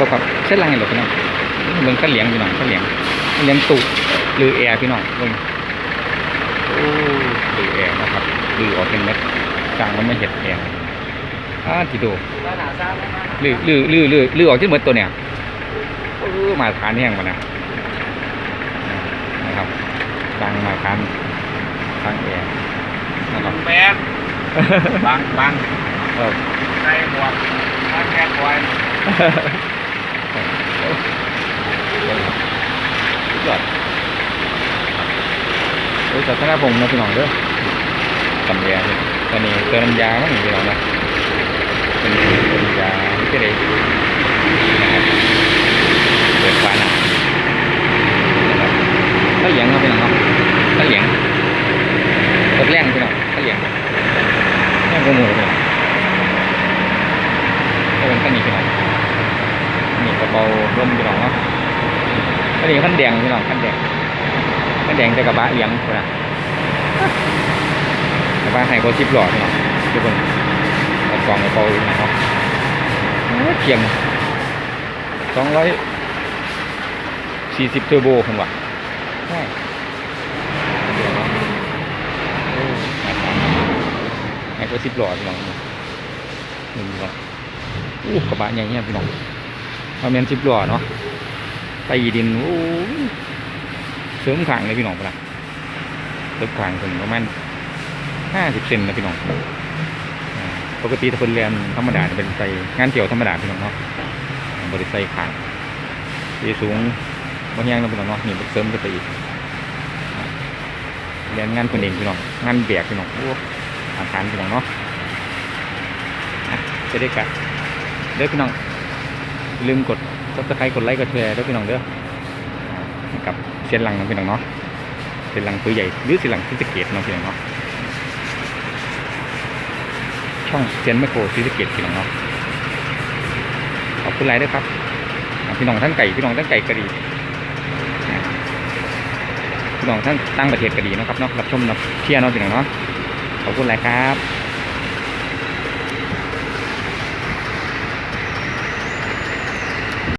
ตกกับเส้นลังไงหรอพี่น้องเบิ่งข้าวเหลียงพี่น้องข้าวเหลียงข้าวเหลียงตุหรือแอร์พี่น้องเบิ่งโอ้หรือแอร์นะครับหรือออกเป็นเม็ดกลางมันไม่เห็ดแอร์อ่าทีโดว่าหนาซ่าไหมมาลือลือลือลือลือออกที่เหมือนตัวเนี่ยเออมาทานแห้งมานะนะครับดังมาทานทางแอร์นะครับแมนบังบังเออใส่หมวกทางแคทไว้สุดยอด โอ้ยจัดธนาพงศ์นะพี่น้องเด้อตำยาตอนนี้เติมน้ำยามั้งพี่น้องนะเป็นเติมน้ำยาที่ไหนะครับเปิดฟ้าหนานะครับข้าเหลียงครับพี่น้องครับข้าเหลียงกดแรงพี่น้องข้าเหลียงแรงกว่าหมูพี่น้องก็เป็นข้าวเหนียวพี่น้องนี่กระเป๋าร่มพี่น้องเนาะอันนี้ขั้นแดงพี่น้องขั้นแดง แดงแต่กระบะเลียงคนะกระบะให้เขาซิปหลอดพี่น้องทุกคนเอากล่องกระเป๋าอยู่นะครับเพียงสองร้อยสี่สิบเทอร์โบคนว่ะใช่เดี๋ยวนะโคชิปหลอดพี่น้องหนึ่งก่อนอู้กระบะใหญ่เนี่ยพี่น้องมาเมนซิปหลอดเนาะตีดินโอ้ย เสริมขางเลยพี่น้องปะนะเสริมขางถึงประมาณห้าสิบเซนนะพี่น้องปกติถ้าเป็นเรียนธรรมดาจะเป็นใส่งานเกี่ยวธรรมดาพี่น้องเนาะบริใส่ขางที่สูงบางอย่างนะพี่น้องเนาะนี่เสริมกันไปอีกเรียนงานคนเองพี่น้องงานแบกพี่น้องโอ้อาหารพี่น้องเนาะอะจะได้กันเด้อพี่น้องลืมกดซับสไครต์กดไลค์กดแชร์เด้วยพี่น้องเด้อ กับเซียนหลังนะพี่น้องเนาะเซียนหลังตัวใหญ่หรือเซียนหลังที่สเกตเนาะพี่น้องเนาะช่องเซียนแมโครซีสเกตพี่น้องเนาะขอบคุณไลค์ด้วยครับ พี่น้องทั้งไก่พี่น้องทั้งไก่กระดีพี่น้องทั้งตั้งประเทศกระดีนะครับเนาะรับชมรับเชียร์เนาะพี่น้องเนาะขอบคุณไลค์ครับ